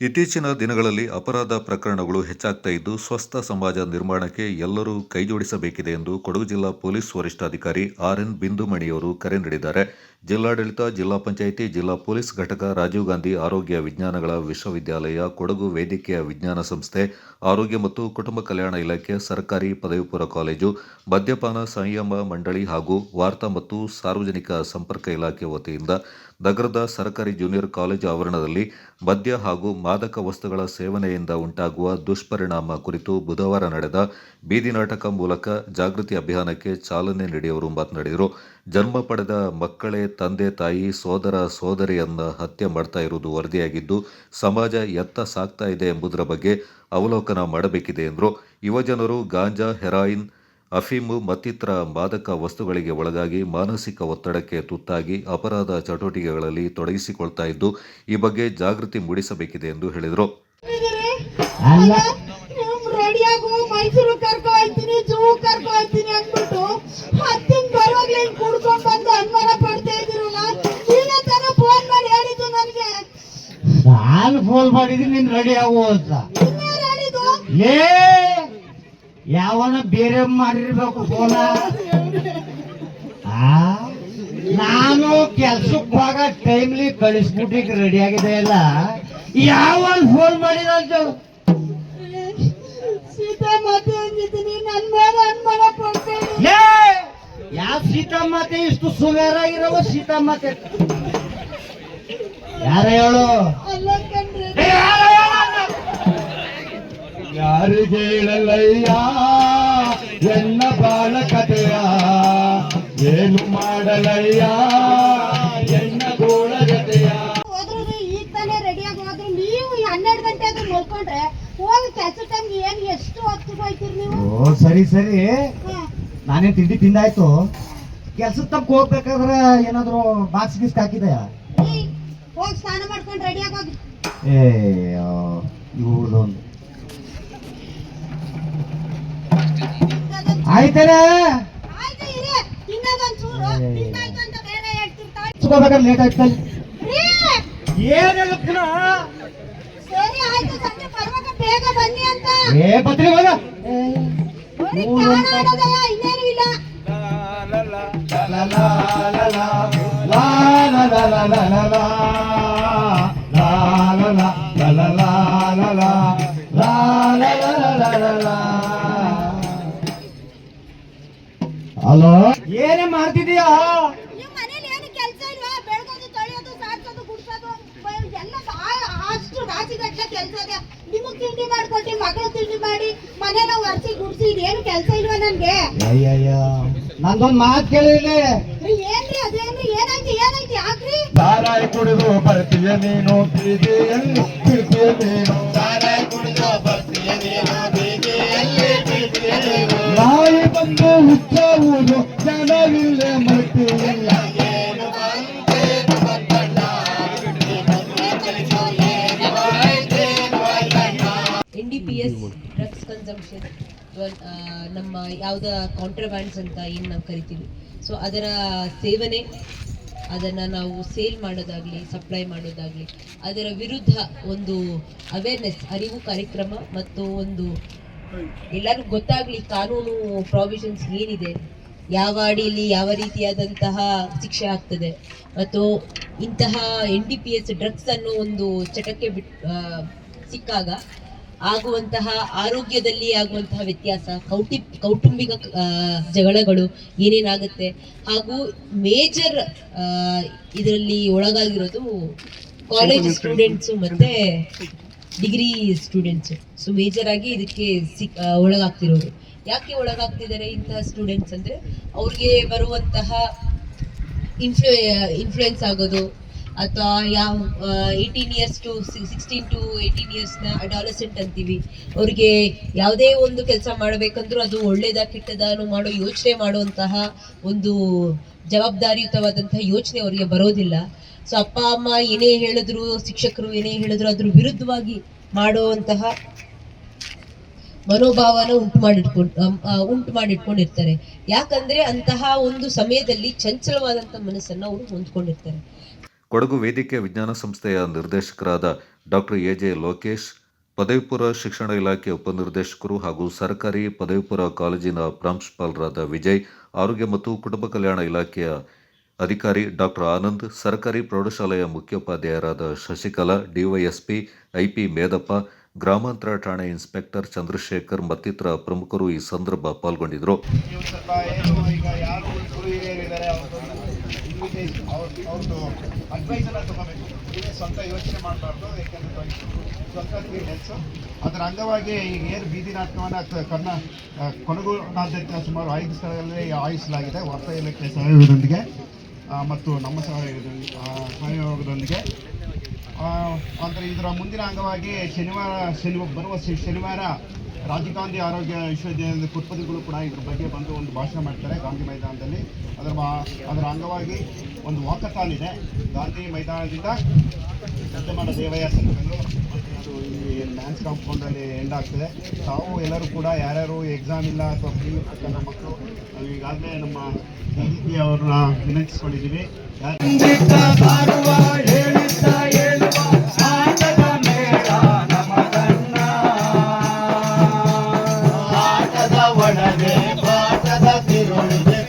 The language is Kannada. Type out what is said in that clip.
ಇತ್ತೀಚಿನ ದಿನಗಳಲ್ಲಿ ಅಪರಾಧ ಪ್ರಕರಣಗಳು ಹೆಚ್ಚಾಗ್ತಾ ಇದ್ದು, ಸ್ವಸ್ಥ ಸಮಾಜ ನಿರ್ಮಾಣಕ್ಕೆ ಎಲ್ಲರೂ ಕೈಜೋಡಿಸಬೇಕಿದೆ ಎಂದು ಕೊಡಗು ಜಿಲ್ಲಾ ಪೊಲೀಸ್ ವರಿಷ್ಠಾಧಿಕಾರಿ ಆರ್ ಎನ್ ಬಿಂದುಮಣಿಯವರು ಕರೆ ನೀಡಿದ್ದಾರೆ. ಜಿಲ್ಲಾಡಳಿತ, ಜಿಲ್ಲಾ ಪಂಚಾಯಿತಿ, ಜಿಲ್ಲಾ ಪೊಲೀಸ್ ಘಟಕ, ರಾಜೀವ್ ಗಾಂಧಿ ಆರೋಗ್ಯ ವಿಜ್ಞಾನಗಳ ವಿಶ್ವವಿದ್ಯಾಲಯ, ಕೊಡಗು ವೈದ್ಯಕೀಯ ವಿಜ್ಞಾನ ಸಂಸ್ಥೆ, ಆರೋಗ್ಯ ಮತ್ತು ಕುಟುಂಬ ಕಲ್ಯಾಣ ಇಲಾಖೆ, ಸರ್ಕಾರಿ ಪದವಿಪೂರ್ವ ಕಾಲೇಜು, ಮದ್ಯಪಾನ ಸಂಯಮ ಮಂಡಳಿ ಹಾಗೂ ವಾರ್ತಾ ಮತ್ತು ಸಾರ್ವಜನಿಕ ಸಂಪರ್ಕ ಇಲಾಖೆ ವತಿಯಿಂದ ನಗರದ ಸರ್ಕಾರಿ ಜೂನಿಯರ್ ಕಾಲೇಜು ಆವರಣದಲ್ಲಿ ಮದ್ಯ ಹಾಗೂ ಮಾದಕ ವಸ್ತುಗಳ ಸೇವನೆಯಿಂದ ಉಂಟಾಗುವ ದುಷ್ಪರಿಣಾಮ ಕುರಿತು ಬುಧವಾರ ನಡೆದ ಬೀದಿ ನಾಟಕ ಮೂಲಕ ಜಾಗೃತಿ ಅಭಿಯಾನಕ್ಕೆ ಚಾಲನೆ ನೀಡಿಯವರು ಮಾತನಾಡಿದರು. ಜನ್ಮ ಪಡೆದ ಮಕ್ಕಳೇ ತಂದೆ ತಾಯಿ ಸೋದರ ಸೋದರಿಯನ್ನು ಹತ್ಯೆ ಮಾಡ್ತಾ ಇರುವುದು ವರದಿಯಾಗಿದ್ದು, ಸಮಾಜ ಎತ್ತ ಸಾಗ್ತಾ ಇದೆ ಎಂಬುದರ ಬಗ್ಗೆ ಅವಲೋಕನ ಮಾಡಬೇಕಿದೆ ಎಂದರು. ಯುವಜನರು ಗಾಂಜಾ, ಹೆರಾಯಿನ್ ಅಫೀಮು ಮತ್ತಿತರ ಮಾದಕ ವಸ್ತುಗಳಿಗೆ ಒಳಗಾಗಿ ಮಾನಸಿಕ ಒತ್ತಡಕ್ಕೆ ತುತ್ತಾಗಿ ಅಪರಾಧ ಚಟುವಟಿಕೆಗಳಲ್ಲಿ ತೊಡಗಿಸಿಕೊಳ್ತಾ ಇದ್ದು ಈ ಬಗ್ಗೆ ಜಾಗೃತಿ ಮೂಡಿಸಬೇಕಿದೆ ಎಂದು ಹೇಳಿದರು. ಫೋನ್ ಮಾಡಿ ಹೇಳಿದ್ದು ನನ್ಗೆ. ನಾನು ರೆಡಿ ಅಂತ ಇನ್ಯಾರು ಹೇಳಿದ್ದು ಲೇ ಯಾವನ ಬೇರೆ ಮಾಡಿರ್ಬೇಕು ಫೋನ ಆ? ನಾನು ಕೆಲ್ಸಕ್ಕೆ ಹೋಗ ಟೈಮ್ಲಿ ಕಳಿಸ್ಬಿಟ್ಟಿಗೆ ರೆಡಿ ಆಗಿದೆ ಅಲ್ಲ? ಯಾವನ್ ಫೋನ್ ಮಾಡಿದ ಅಂತ ಯಾವ ಸೀತಾಮಾತೆ ಇಷ್ಟು ಸುಮಾರಾಗಿರವ ಸೀತಾಮಾತೆ? ಯಾರ ಹೇಳು? ಯಾರಿಗೆ ಹೇಳಲಯ್ಯ ಎನ್ನ ಬಾಳ ಕಥೆಯ ಏನು ಮಾಡಲಯ್ಯ? ಎನ್ನ ಗೋಳ ಜತೆಯ ಹೋದ್ರು ಈಗ ತಾನೇ ರೆಡಿಯಾಗಿ ಹೋದ್ರು. ನೀವು ಈ ಹನ್ನೆರಡು ಗಂಟೆ ಆದ್ರೂ ಮಲ್ಕೊಂಡ್ರೆ ಹೋಗಿ ಕೆಲಸ ಟೈಮ್ ಏನ್ ಎಷ್ಟು ಹೊತ್ತು ಹೋಯ್ತೀರಿ ನೀವು? ಓ ಸರಿ ಸರಿ. ನಾನೇ ನಾನೇನ್ ತಿಂಡಿ ತಿಂದಾಯ್ತು? ಕೆಲ್ಸದ ತಪ್ಪ ಹೋಗ್ಬೇಕಾದ್ರೆ ಏನಾದ್ರು ಬಾಕ್ಸ್ ಗೀಸ್ ಹಾಕಿದೆಯಾ? ಹೋಗಿ ಸ್ನಾನ ಮಾಡ್ಕೊಂಡು ರೆಡಿಯಾಗಿ ಹೋಗಿ. ಏ ಇವ್ರದೊಂದು ಹೇಳ್ತಿರ್ತಾಳೆ ಸುಗೋಬೇಕಾದ್ರೆ ಲೇಟ್ ಆಯ್ತಲ್ಲ ರೀ, ಏನಿಲ್ಲ ಸರಿ ಆಯ್ತು ಸಂಜೆ ಬರುವಾಗ ಬೇಗ ಬನ್ನಿ ಅಂತ ಏ ಬದ್ರಿ ಹೋಗ ಇನ್ನೇನು ಇಲ್ಲ ಲಾ ಲಾ ಲಾ ಲಾ ಲಾ ಲಾ ಲಾ ಲಾ ಬೆಳಗೋದು ಇಲ್ವಾ? ಏನೇ ಅಯ್ಯಯ್ಯ ನಂದೊಂದ್ ಮಾತು ಸಾರಾಯಿ ಕುಡಿದು ಬರ್ತೀಯ ನೀನು ಬೀದಿಯಲ್ಲಿ ಬೀದಿಯ ನೀನು. ಸಾರಾಯಿ ಕುಡಿದು ಬರ್ತೀಯ ನೀನು ಬೀದಿಯಲ್ಲಿ ಬೀದಿಯ ನೀನು. ನಾಯಿ ಬಂದು ಹುಚ್ಚುವುದು ಎಸ್ ಡ್ರಗ್ಸ್ ಕನ್ಸಂಪ್ಷನ್ ನಮ್ಮ ಯಾವುದ ಕಾಂಟ್ರಬ್ಯಾಂಡ್ಸ್ ಅಂತ ಏನು ನಾವು ಕರಿತೀವಿ. ಸೊ ಅದರ ಸೇವನೆ ಅದನ್ನು ನಾವು ಸೇಲ್ ಮಾಡೋದಾಗಲಿ ಸಪ್ಲೈ ಮಾಡೋದಾಗಲಿ ಅದರ ವಿರುದ್ಧ ಒಂದು ಅವೇರ್ನೆಸ್ ಅರಿವು ಕಾರ್ಯಕ್ರಮ ಮತ್ತು ಒಂದು ಎಲ್ಲರೂ ಗೊತ್ತಾಗಲಿ ಕಾನೂನು ಪ್ರಾವಿಷನ್ಸ್ ಏನಿದೆ ಯಾವ ಅಡಿಯಲ್ಲಿ ಯಾವ ರೀತಿಯಾದಂತಹ ಶಿಕ್ಷೆ ಆಗ್ತದೆ. ಮತ್ತು ಇಂತಹ N D P S drugs ಅನ್ನು ಒಂದು ಚಟಕ್ಕೆ ಬಿಟ್ ಸಿಕ್ಕಾಗ ಆಗುವಂತಹ ಆರೋಗ್ಯದಲ್ಲಿ ಆಗುವಂತಹ ವ್ಯತ್ಯಾಸ ಕೌಟಿ ಕೌಟುಂಬಿಕ ಜಗಳಗಳು ಏನೇನಾಗುತ್ತೆ ಹಾಗೂ ಮೇಜರ್ ಇದರಲ್ಲಿ ಒಳಗಾಗಿರೋದು ಕಾಲೇಜ್ ಸ್ಟೂಡೆಂಟ್ಸು ಮತ್ತೆ ಡಿಗ್ರಿ ಸ್ಟೂಡೆಂಟ್ಸು ಸೊ ಮೇಜರ್ ಆಗಿ ಇದಕ್ಕೆ ಸಿಕ್ ಒಳಗಾಗ್ತಿರೋರು. ಯಾಕೆ ಒಳಗಾಗ್ತಿದ್ದಾರೆ ಇಂತಹ ಸ್ಟೂಡೆಂಟ್ಸ್ ಅಂದ್ರೆ ಅವ್ರಿಗೆ ಬರುವಂತಹ ಇನ್ಫ್ಲೂ ಇನ್ಫ್ಲುಯೆನ್ಸ್ ಆಗೋದು ಅಥವಾ ಯಾವ eighteen years to sixteen to eighteen ಇಯರ್ಸ್ನ adolescent ಅಂತೀವಿ. ಅವ್ರಿಗೆ ಯಾವುದೇ ಒಂದು ಕೆಲಸ ಮಾಡಬೇಕಂದ್ರೂ ಅದು ಒಳ್ಳೇದಾ ಕೆಟ್ಟದಾ ಅನ್ನೋ ಮಾಡೋ ಯೋಚನೆ ಮಾಡುವಂತಹ ಒಂದು ಜವಾಬ್ದಾರಿಯುತವಾದಂತಹ ಯೋಚನೆ ಅವರಿಗೆ ಬರೋದಿಲ್ಲ. ಸೊ ಅಪ್ಪ, ಅಮ್ಮ ಏನೇ ಹೇಳಿದ್ರು, ಶಿಕ್ಷಕರು ಏನೇ ಹೇಳಿದ್ರು ಅದ್ರ ವಿರುದ್ಧವಾಗಿ ಮಾಡುವಂತಹ ಮನೋಭಾವನ ಉಂಟು ಮಾಡಿಟ್ಕೊಂಡು ಉಂಟು ಮಾಡಿಟ್ಕೊಂಡಿರ್ತಾರೆ. ಯಾಕಂದ್ರೆ ಅಂತಹ ಒಂದು ಸಮಯದಲ್ಲಿ ಚಂಚಲವಾದಂತ ಮನಸ್ಸನ್ನ ಅವರು ಹೊಂದ್ಕೊಂಡಿರ್ತಾರೆ. ಕೊಡಗು ವೇದಿಕೆ ವಿಜ್ಞಾನ ಸಂಸ್ಥೆಯ ನಿರ್ದೇಶಕರಾದ ಡಾಕ್ಟರ್ ಎಜೆ ಲೋಕೇಶ್ ಪದವಿ ಪೂರ್ವ ಶಿಕ್ಷಣ ಇಲಾಖೆ ಉಪನಿರ್ದೇಶಕರು ಹಾಗೂ ಸರ್ಕಾರಿ ಪದವಿಪುರ ಕಾಲೇಜಿನ ಪ್ರಾಂಶುಪಾಲರಾದ ವಿಜಯ್, ಆರೋಗ್ಯ ಮತ್ತು ಕುಟುಂಬ ಕಲ್ಯಾಣ ಇಲಾಖೆಯ ಅಧಿಕಾರಿ ಡಾಕ್ಟರ್ ಆನಂದ್, ಸರ್ಕಾರಿ ಪ್ರೌಢಶಾಲೆಯ ಮುಖ್ಯೋಪಾಧ್ಯಾಯರಾದ ಶಶಿಕಲಾ, ಡಿವೈಎಸ್ಪಿ ಐಪಿ ಮೇದಪ್ಪ, ಗ್ರಾಮಾಂತರ ಠಾಣೆ ಇನ್ಸ್ಪೆಕ್ಟರ್ ಚಂದ್ರಶೇಖರ್ ಮತ್ತಿತರ ಪ್ರಮುಖರು ಈ ಸಂದರ್ಭ ಪಾಲ್ಗೊಂಡಿದ್ದರು ನೀವು ಸ್ವಲ್ಪ ಏನು ಈಗ ಯಾರು ಗುರು ಹಿರಿಯರಿದ್ದಾರೆ ಇನ್ವಿಟೇಷನ್ ಅವ್ರ ಅವ್ರದ್ದು ಅಡ್ವೈಸನ್ನ ತಗೋಬೇಕು ನೀವೇ ಸ್ವಂತ ಯೋಚನೆ ಮಾಡಬಾರ್ದು ಯಾಕೆಂದರೆ ಸ್ವಂತ ಗೈಡೆನ್ಸು ಅದರ ಅಂಗವಾಗಿ ಈಗ ಏನು ಬೀದಿ ನಾಟಕವನ್ನು ಕನ್ನ ಆ, ಸುಮಾರು ಐದು ಸ್ಥಳಗಳಲ್ಲಿ ಆಯಿಸಲಾಗಿದೆ ವಾರ್ತಾ ಇಲಾಖೆ ಸಹಯೋಗದೊಂದಿಗೆ ಮತ್ತು ನಮ್ಮ ಸಹಯೋಗದೊಂದಿಗೆ. ಸಹಯೋಗದೊಂದಿಗೆ ಅಂದರೆ ಇದರ ಮುಂದಿನ ಅಂಗವಾಗಿ ಶನಿವಾರ ಶನಿವಾರ ಬರುವ ಶನಿವಾರ ರಾಜೀವ್ ಗಾಂಧಿ ಆರೋಗ್ಯ ವಿಶ್ವವಿದ್ಯಾಲಯದ ಕುಲಪತಿಗಳು ಕೂಡ ಇದ್ರ ಬಗ್ಗೆ ಬಂದು ಒಂದು ಭಾಷಣ ಮಾಡ್ತಾರೆ ಗಾಂಧಿ ಮೈದಾನದಲ್ಲಿ. ಅದರ ಅದರ ಅಂಗವಾಗಿ ಒಂದು ವಾಕಥಾನ್ ಇದೆ. ಗಾಂಧಿ ಮೈದಾನದಿಂದ ಸತ್ಯಮಾಡ ದೇವಯ್ಯ ಸಂಘಗಳು ಅದು ಇಲ್ಲಿ ಡ್ಯಾನ್ಸ್ ಕಾಂಪೌಂಡಲ್ಲಿ ಎಂಡ್ ಆಗ್ತದೆ. ತಾವು ಎಲ್ಲರೂ ಕೂಡ ಯಾರ್ಯಾರು ಎಕ್ಸಾಮ್ ಇಲ್ಲ ಅಥವಾ ಫ್ರೀ ಇರ್ತಕ್ಕಂಥ ಮಕ್ಕಳು ಈಗಾಗಲೇ ನಮ್ಮ ಡಿ ಅವ್ರನ್ನ ವಿನಂತಿಸ್ಕೊಂಡಿದ್ದೀವಿ. Amen.